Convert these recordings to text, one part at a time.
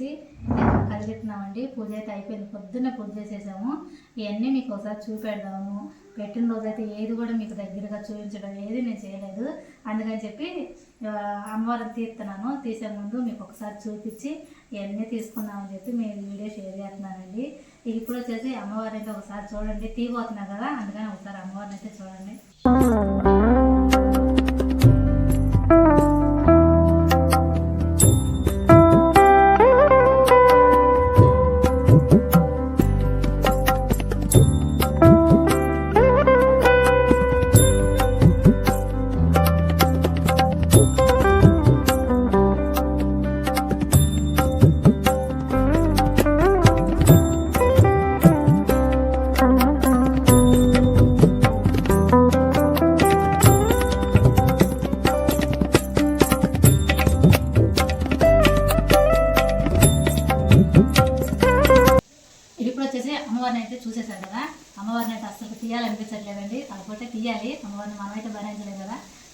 చేసి కలిగిస్తున్నామండి పూజ అయితే అయిపోయింది. పొద్దున్న పూజ చేసేసాము. ఇవన్నీ మీకు ఒకసారి చూపెడదాము. పెట్టిన రోజైతే ఏది కూడా మీకు దగ్గరగా చూపించడం ఏది నేను చేయలేదు. అందుకని చెప్పి అమ్మవారిని తీస్తున్నాను తీసే ముందు మీకు ఒకసారి చూపించి ఇవన్నీ తీసుకుందామని చెప్పి మేము వీడియో షేర్ చేస్తున్నానండి. ఇప్పుడు వచ్చేసి అమ్మవారిని అయితే ఒకసారి చూడండి. తీయబోతున్నా కదా అందుకని ఒకసారి అమ్మవారిని అయితే చూడండి.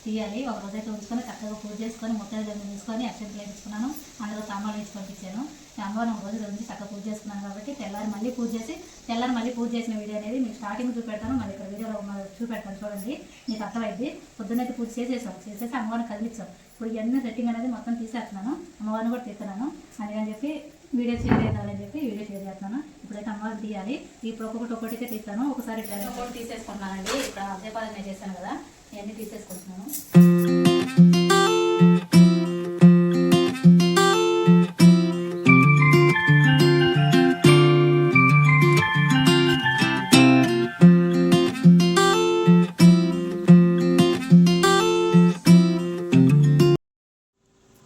తీయాలి ఒక రోజైతే ఉంచుకొని చక్కగా పూజ చేసుకొని ముత్తైదు తీసుకొని అక్షంతలు వేయించుకున్నాను అందులో తాంబాలు వేసి పంపించాను. అమ్మవారిని ఒక రోజు నుంచి చక్కగా పూజ చేసుకున్నాను కాబట్టి తెల్లారి మళ్ళీ పూజ చేసి తెల్లారి మళ్ళీ పూజ చేసిన వీడియో అనేది మీకు స్టార్టింగ్ చూపెడతాను. మళ్ళీ ఇక్కడ వీడియోలో చూపెడతాను చూడండి. మీకు అర్థమైంది? పొద్దున్నైతే పూజ చేసేసాం. చేసేసి అమ్మవారిని కదిలించాం ఇప్పుడు ఇవన్నీ సెట్టింగ్ అనేది మొత్తం తీసేస్తున్నాను. అమ్మవారిని కూడా తీస్తున్నాను. అందుకని చెప్పి వీడియో షేర్ చేద్దామని చెప్పి వీడియో షేర్ చేస్తాను ఇప్పుడైతే అమ్మవారిని తీయాలి. ఇప్పుడు ఒక్కొక్కటి ఒక్కొక్కటికే తీస్తాను. ఒకసారి ఇట్లా తీసేసుకున్నానండి తీసేసుకుంటున్నానండి. ఇప్పుడు అద్దెపాలన చేశాను కదా. ఇవన్నీ తీసేసుకుంటున్నాను.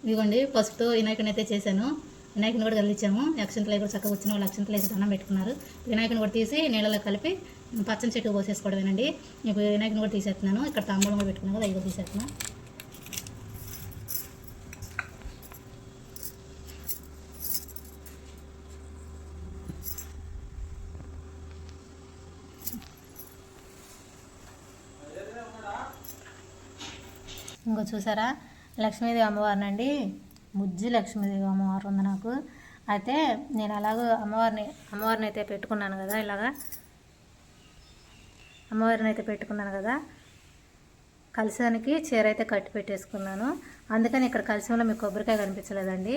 ఇదిగోండి ఫస్ట్ వినాయకుని అయితే చేశాను. వినాయకుని కూడా కదిలించాము. అక్షంతలు కూడా చక్కగా వచ్చిన వాళ్ళు అక్షంతలు వేసి దండం పెట్టుకున్నారు. వినాయకుని కూడా తీసి నీళ్ళలో కలిపి పచ్చని చెట్టు పోసేసుకోవడమేనండి. మీకు వినాయకుని కూడా తీసేస్తున్నాను. ఇక్కడ తాంబూలం కూడా పెట్టుకున్నాను కదా ఇదిగో తీసేస్తున్నాను ఇంకో చూసారా? లక్ష్మీదేవి అమ్మవారినండి. ముజ్జి లక్ష్మీదేవి అమ్మవారు ఉంది నాకు. అయితే నేను అలాగో అమ్మవారిని అమ్మవారిని అయితే పెట్టుకున్నాను కదా ఇలాగా. అమ్మవారిని అయితే పెట్టుకున్నాను కదా. కలశానికి చీర అయితే కట్టి పెట్టేసుకున్నాను. అందుకని ఇక్కడ కలశంలో మీకు కొబ్బరికాయ కనిపించలేదండి.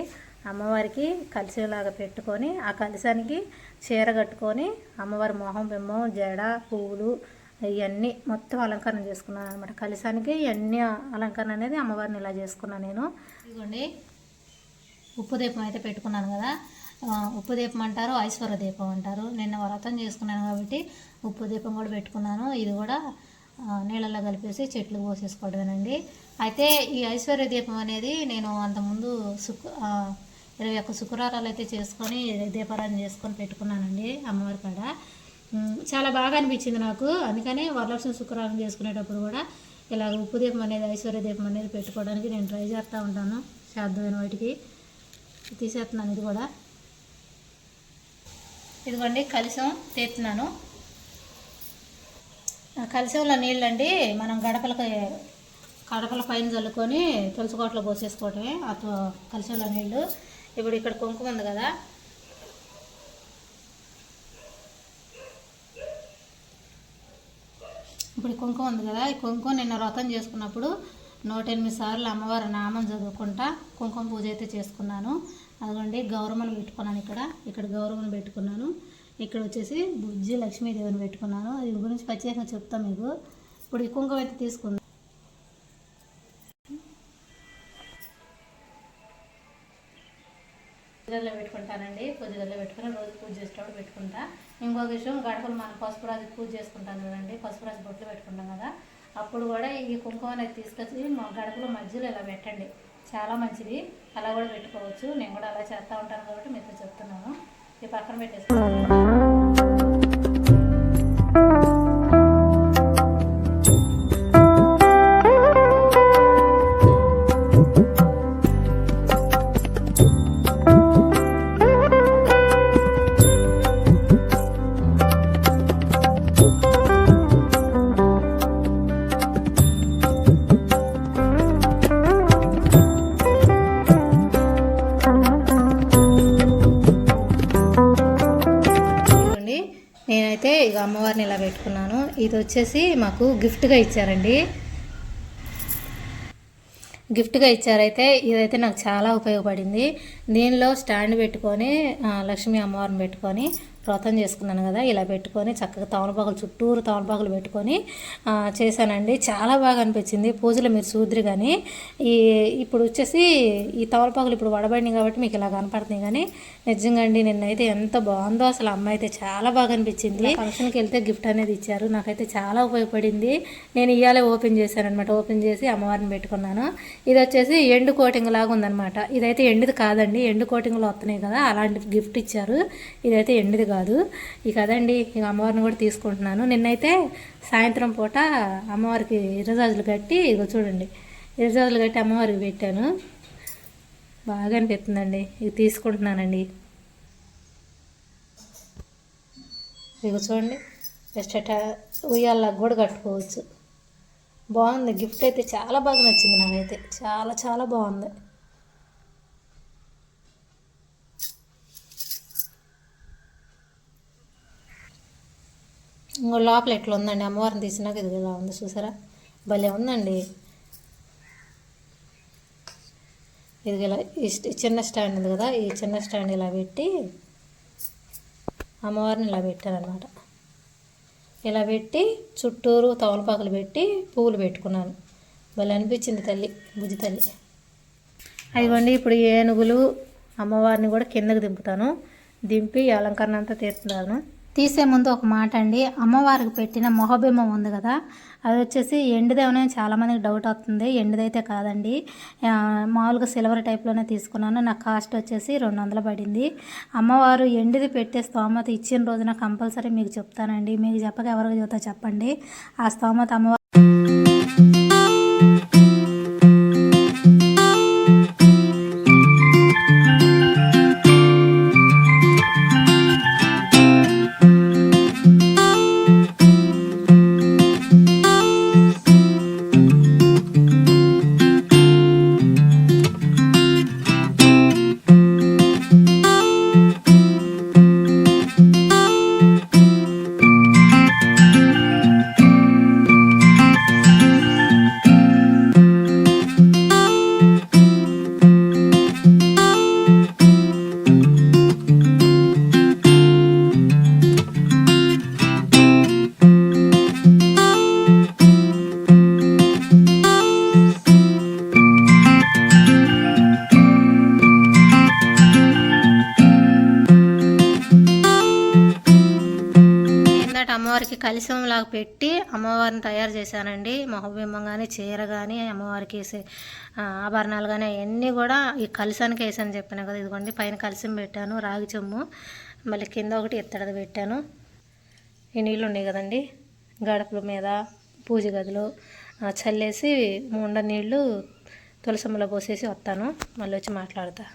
అమ్మవారికి కలశంలాగా పెట్టుకొని ఆ కలశానికి చీర కట్టుకొని అమ్మవారి మొహం బిమ్మం జడ పువ్వులు ఇవన్నీ మొత్తం అలంకరణ చేసుకున్నాను అనమాట కలశానికి ఇవన్నీ అలంకరణ అనేది అమ్మవారిని ఇలా చేసుకున్నాను నేను. ఇదిగోండి. ఉప్పు దీపం అయితే పెట్టుకున్నాను కదా. ఉప్పు దీపం అంటారు ఐశ్వర్య దీపం అంటారు. నిన్న వ్రతం చేసుకున్నాను కాబట్టి ఉప్పు దీపం కూడా పెట్టుకున్నాను. ఇది కూడా నీళ్ళల్లో కలిపేసి చెట్లు పోసేసుకోవడమేనండి అయితే ఈ ఐశ్వర్య దీపం అనేది నేను అంతకుముందు శుక్ ఇరవై ఒక్క శుక్రవారాలు అయితే చేసుకొని దీపారాధన చేసుకొని పెట్టుకున్నానండి అమ్మవారి కాడ. చాలా బాగా అనిపించింది నాకు. అందుకని వరలక్ష్మి శుక్రవారం చేసుకునేటప్పుడు కూడా ఇలా ఉప్పు దీపం అనేది ఐశ్వర్య దీపం అనేది పెట్టుకోవడానికి నేను ట్రై చేస్తూ ఉంటాను. సాధ్యమైన వాటికి. తీసేస్తున్నాను ఇది కూడా. ఇదిగోండి కలిసం తీస్తున్నాను. ఆ కలిసంలో నీళ్ళండి మనం గడపలకి గడపల పైన చల్లుకొని తులసికోటలో పోసేసుకోవటమే ఆ తో- కలిసంలో నీళ్ళు. ఇప్పుడు ఇక్కడ కుంకుమ ఉంది కదా. ఇప్పుడు కుంకుమ ఉంది కదా ఈ కుంకుమ నిన్న వ్రతం చేసుకున్నప్పుడు నూట ఎనిమిది సార్లు అమ్మవారి నామం చదువుకుంటా కుంకుమ పూజ అయితే చేసుకున్నాను. అదిగోండి గౌరమ్మను పెట్టుకున్నాను ఇక్కడ. ఇక్కడ గౌరమ్మను పెట్టుకున్నాను. ఇక్కడ వచ్చేసి బుజ్జి లక్ష్మీదేవిని పెట్టుకున్నాను. దీని గురించి ప్రత్యేకంగా చెప్తాను మీకు. ఇప్పుడు ఈ కుంకుమ అయితే తీసుకుందాం. పూజల్లో పెట్టుకుంటానండి. పూజల్లో పెట్టుకుని రోజు పూజ చేసేటప్పుడు పెట్టుకుంటా. ఇంకొక విషయం గడపలు మనం పసుపు రాజు పూజ చేసుకుంటాం కదండి. పసుపు రాజు బొట్లు పెట్టుకుంటాం కదా. అప్పుడు కూడా ఈ కుంకుమ అనేది తీసుకొచ్చి మా గడపలో మధ్యలో ఇలా పెట్టండి. చాలా మంచిది. అలా కూడా పెట్టుకోవచ్చు. నేను కూడా అలా చేస్తూ ఉంటాను కాబట్టి మీతో చెప్తున్నాను. ఈ పక్కన పెట్టేసుకుంటాను అమ్మవారిని ఇలా పెట్టుకున్నాను. ఇది వచ్చేసి మాకు గిఫ్ట్గా ఇచ్చారండి. గిఫ్ట్గా ఇచ్చారైతే ఇదైతే నాకు చాలా ఉపయోగపడింది. దీనిలో స్టాండ్ పెట్టుకొని లక్ష్మీ అమ్మవారిని పెట్టుకొని వ్రతం చేసుకున్నాను కదా ఇలా పెట్టుకొని చక్కగా తమలపాకులు చుట్టూరు తమలపాకులు పెట్టుకొని చేశానండి. చాలా బాగా అనిపించింది. పూజలు మీరు చూద్దరు కానీ ఈ ఇప్పుడు వచ్చేసి ఈ తమలపాకులు ఇప్పుడు వడబడినాయి కాబట్టి మీకు ఇలా కనపడుతున్నాయి కానీ నిజంగా అండి నిన్నైతే ఎంత బాగుందో అసలు అమ్మ అయితే చాలా బాగా అనిపించింది. ఫంక్షన్కి వెళ్తే గిఫ్ట్ అనేది ఇచ్చారు. నాకైతే చాలా ఉపయోగపడింది. నేను ఇవాళే ఓపెన్ చేశాను అనమాట ఓపెన్ చేసి అమ్మవారిని పెట్టుకున్నాను. ఇది వచ్చేసి ఎండు కోటింగ్ లాగా ఉందన్నమాట. ఇదైతే ఎండుది కాదండి. ఎండు కోటింగ్లో వస్తున్నాయి కదా అలాంటి గిఫ్ట్ ఇచ్చారు. ఇదైతే ఎండుది కాదు. ఇక అదండి ఇక అమ్మవారిని కూడా తీసుకుంటున్నాను. నిన్నైతే సాయంత్రం పూట అమ్మవారికి ఇరజాజులు కట్టి ఇగో చూడండి ఇరజాజులు కట్టి అమ్మవారికి పెట్టాను. బాగా అనిపిస్తుందండి. ఇది తీసుకుంటున్నానండి. ఇగో చూడండి జస్ట్ అట్లా ఉయ్యాలకు కూడా కట్టుకోవచ్చు. బాగుంది. గిఫ్ట్ అయితే చాలా బాగా నచ్చింది నాకైతే. చాలా చాలా బాగుంది. ఇంకో లోపల ఎట్లా ఉందండి అమ్మవారిని తీసినాక ఇది ఇలా ఉంది చూసారా? భలే ఉందండి. ఇది ఇలా ఈ చిన్న స్టాండ్ ఉంది కదా ఈ చిన్న స్టాండ్ ఇలా పెట్టి అమ్మవారిని ఇలా పెట్టాను అనమాట ఇలా పెట్టి చుట్టూరు తవలపాకులు పెట్టి పువ్వులు పెట్టుకున్నాను. భలే అనిపించింది తల్లి బుజ్జి తల్లి. అదిగోండి ఇప్పుడు ఏనుగులు అమ్మవారిని కూడా కిందకు దింపుతాను. దింపి అలంకరణ అంతా తీస్తున్నాను తీసే ముందు ఒక మాట అండి. అమ్మవారికి పెట్టిన మొహబిమ్మం ఉంది కదా అది వచ్చేసి ఎండుదేమని చాలామందికి డౌట్ వస్తుంది. ఎండుదైతే కాదండి. మామూలుగా సిల్వర్ టైప్లోనే తీసుకున్నాను. నా కాస్ట్ వచ్చేసి రెండు వందలు పడింది. అమ్మవారు ఎండుది పెట్టే స్తోమత ఇచ్చిన రోజున కంపల్సరీ మీకు చెప్తానండి. మీకు చెప్పక ఎవరికి చెబుతా చెప్పండి. ఆ స్తోమత అమ్మవారు ఏంటంటే అమ్మవారికి కలిసంలాగా పెట్టి అమ్మవారిని తయారు చేశానండి. మొహబింబం కానీ చీర కానీ అమ్మవారికి వేసే ఆభరణాలు కానీ అవన్నీ కూడా ఈ కలిసానికి వేసాను చెప్పాను కదా. ఇదిగోండి పైన కలిసం పెట్టాను రాగి చెమ్ము మళ్ళీ కింద ఒకటి ఎత్తడది పెట్టాను. ఈ నీళ్ళు ఉన్నాయి కదండి గడపల మీద పూజ గదిలో చల్లేసి ముండ నీళ్ళు తులసమ్మలో పోసేసి వస్తాను. మళ్ళీ వచ్చి మాట్లాడతా.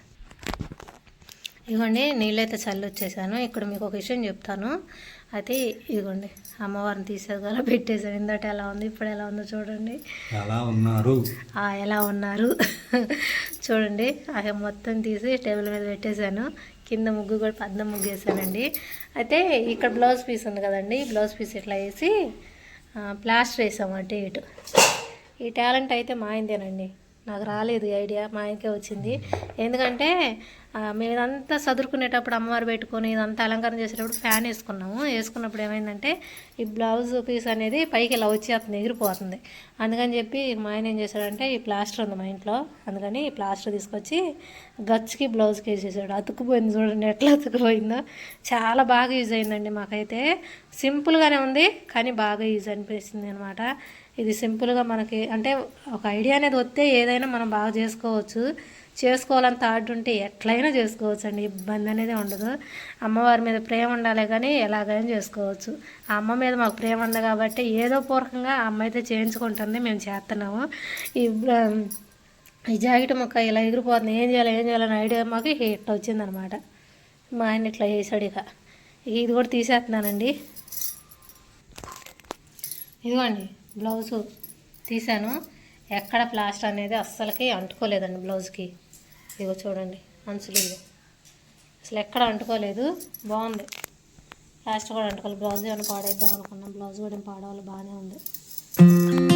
ఇదిగోండి నీళ్ళైతే చల్లి వచ్చేసాను ఇక్కడ మీకు ఒక విషయం చెప్తాను. అయితే ఇదిగోండి అమ్మవారిని తీసేది కదా పెట్టేసాను ఇందట ఎలా ఉంది ఇప్పుడు ఎలా ఉందో చూడండి. ఎలా ఉన్నారు? ఎలా ఉన్నారు? చూడండి ఆ మొత్తం తీసి టేబుల్ మీద పెట్టేశాను. కింద ముగ్గు కూడా పద్మ ముగ్గు వేసానండి అయితే ఇక్కడ బ్లౌజ్ పీస్ ఉంది కదండి బ్లౌజ్ పీస్ ఇట్లా వేసి ప్లాస్టర్ వేసాము అటు ఇటు. ఈ టాలెంట్ అయితే మా ఆయనదేనండి నాకు రాలేదు ఐడియా మా ఆయనకే వచ్చింది. ఎందుకంటే మేమంతా మేము ఇదంతా చదువుకునేటప్పుడు అమ్మవారు పెట్టుకొని ఇదంతా అలంకరణ చేసేటప్పుడు ఫ్యాన్ వేసుకున్నాము. వేసుకున్నప్పుడు ఏమైందంటే ఈ బ్లౌజ్ పీస్ అనేది పైకి ఇలా వచ్చేస్తుంది ఎగిరిపోతుంది. అందుకని చెప్పి మా ఆయన ఏం చేశాడంటే ఈ ప్లాస్టర్ ఉంది మా ఇంట్లో. అందుకని ఈ ప్లాస్టర్ తీసుకొచ్చి గచ్చుకి బ్లౌజ్కి వేసేసాడు. అతుక్కుపోయింది చూడండి ఎట్లా అతుక్కుపోయిందో. చాలా బాగా యూజ్ అయిందండి మాకైతే. సింపుల్గానే ఉంది కానీ బాగా యూజ్ అనిపిస్తుంది అనమాట ఇది సింపుల్గా మనకి అంటే ఒక ఐడియా అనేది వస్తే ఏదైనా మనం బాగా చేసుకోవచ్చు. చేసుకోవాలని థాట్ ఉంటే ఎట్లయినా చేసుకోవచ్చు అండి ఇబ్బంది అనేది ఉండదు. అమ్మవారి మీద ప్రేమ ఉండాలి కానీ ఎలాగైనా చేసుకోవచ్చు. ఆ అమ్మ మీద మాకు ప్రేమ ఉంది కాబట్టి ఏదో పూర్వకంగా ఆ అమ్మ అయితే చేయించుకుంటుంది మేము చేస్తున్నాము. ఈ ఈ జాకెట్ మొక్క ఇలా ఎగిరిపోతుంది ఏం చేయాలి ఏం చేయాలని ఐడియా మాకు ఇట్లా వచ్చిందనమాట మా ఆయన ఇట్లా చేసాడు ఇక. ఇది కూడా తీసేస్తున్నానండి. ఇదిగోండి. బ్లౌజు తీసాను ఎక్కడ ప్లాస్టర్ అనేది అస్సలకి అంటుకోలేదండి బ్లౌజ్కి. ఇదిగో చూడండి అంచులు ఇవి. అసలు ఎక్కడ అంటుకోలేదు. బాగుంది. ప్లాస్టర్ కూడా అంటుకోవాలి. బ్లౌజ్ ఏమైనా పాడేద్దాం అనుకున్నాం. బ్లౌజ్ కూడా ఏం పాడవాలి బాగానే ఉంది.